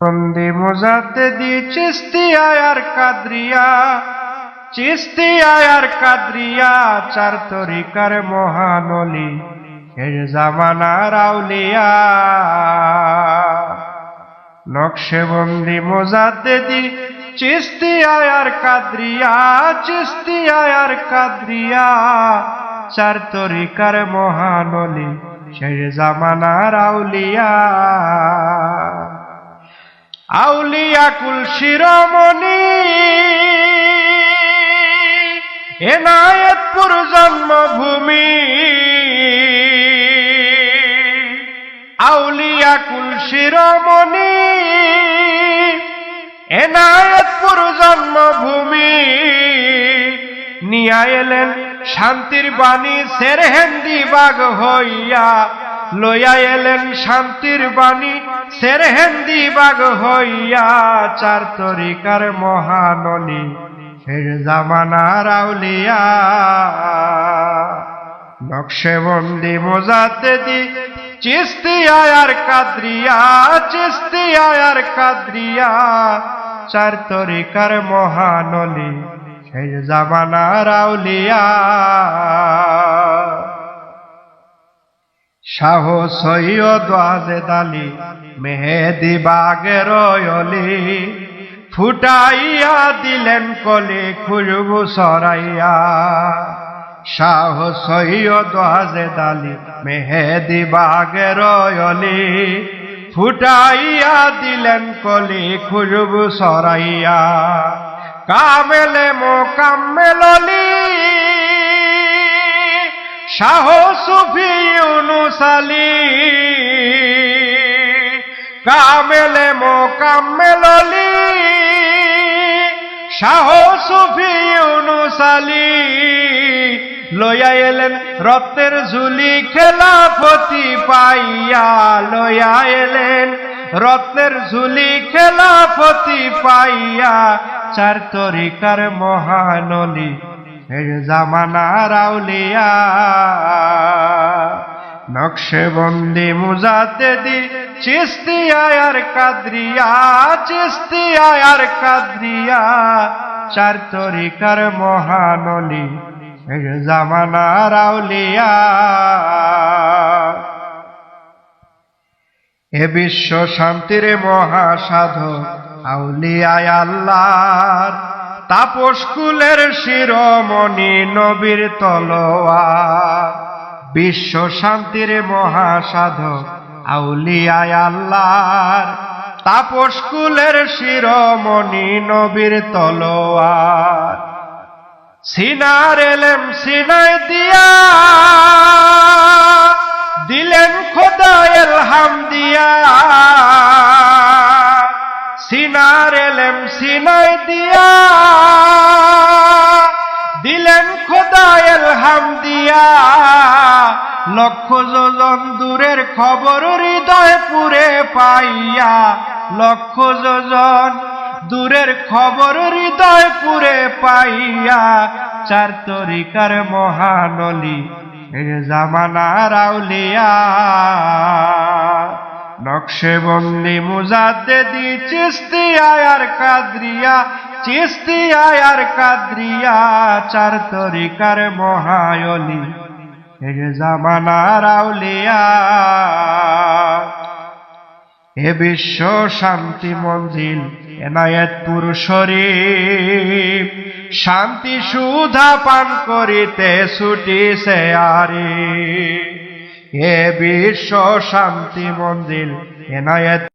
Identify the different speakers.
Speaker 1: বন্দি মোজাতে দি চিস্তি আয়ার কাদরিয়া, চিস্তি আয়ার কাদরিয়া, চার তরিকার মহানলি শেষ জামানার আউলিয়া। নকশে বন্দি মোজাতে দি চিস্তি আয়ার কাদরিয়া, চিস্তি আয়ার কাদরিয়া, চার তরিকার মহানলি শেষ জামানার আউলিয়া। আউলিয়া কুল শিরোমণি। এনায়েতপুর জন্মভূমি। আউলিয়া কুল শিরোমণি। এনায়েতপুর জন্মভূমি। নিয়া এলেন শান্তির বাণী সেরহেন্দি বাগ হইয়া লইয়া এলেন শান্তির বাণী। সেরহেন্দি বাগ হইয়া চার তরিকার মহানলি শেষ জামানার আউলিয়া। নকশে বন্দি মোজাতে দি। চিস্তি আয়ার কাদরিয়া, চিস্তি আয়ার কাদরিয়া। চার তরিকার মহানলি শেষ জামানার আউলিয়া। শাহ সৈয়দ ওয়াজেদ আলী, মেহেদি বাগের অলি। ফুটাইয়া দিলেন কলি খুশবু সরাইয়া। শাহ সৈয়দ ওয়াজেদ আলী, মেহেদি বাগের অলি। ফুটাইয়া দিলেন কলি খুশবু সরাইয়া। কামেলে মো কামেললি শাহ সুফি ইউনুসালি কামেলে মো কামেললি। শাহ সুফি ইউনুসালি লইয়া এলেন রক্তের ঝুলি খেলাফতি পাইয়া। লইয়া এলেন রত্নের ঝুলি খেলাফতি পাইয়া। চার তরিকার মহানলি। শেষ জামানার আউলিয়া। নকশে বন্দি মুজাতে দি চিস্তি আয়ার কাদরিয়া চিস্তি আয়ার কাদরিয়া। চার তরিকার মহানলি শেষ জামানার আউলিয়া। এ বিশ্ব শান্তির মহাসাধু আউলিয়ায় আল্লাহর তাপস কুলের শিরোমণি নবীর তলোয়ার। বিশ্ব শান্তির মহাসাধু আউলিয়ায় আল্লাহর। তাপস কুলের শিরোমণি নবীর তলোয়ার। সিনার এলেম সিনাই দিয়া, দিলেন খোদা এলহাম দিয়া। সিনার এলেম সিনাই দিয়া লক্ষ যোজন দূরের খবর হৃদয় পুরে পাইয়া। লক্ষ যোজন দূরের খবর হৃদয় পুরে পাইয়া। চার তরিকার মহানলি জামানার আউলিয়া। নকশে বন্দি মুজাতে দি চিস্তি আয়ার কাদরিয়া চিস্তি আয়ার কাদরিয়া। চার তরিকার মহায়লি এ জামানার হে বিশ্ব শান্তি মঞ্জিল এনায়েতপুর শরীফ। শান্তি সুধা পান করিতে ছুটিছে আরে। হে বিশ্ব শান্তি মঞ্জিল এনায়েত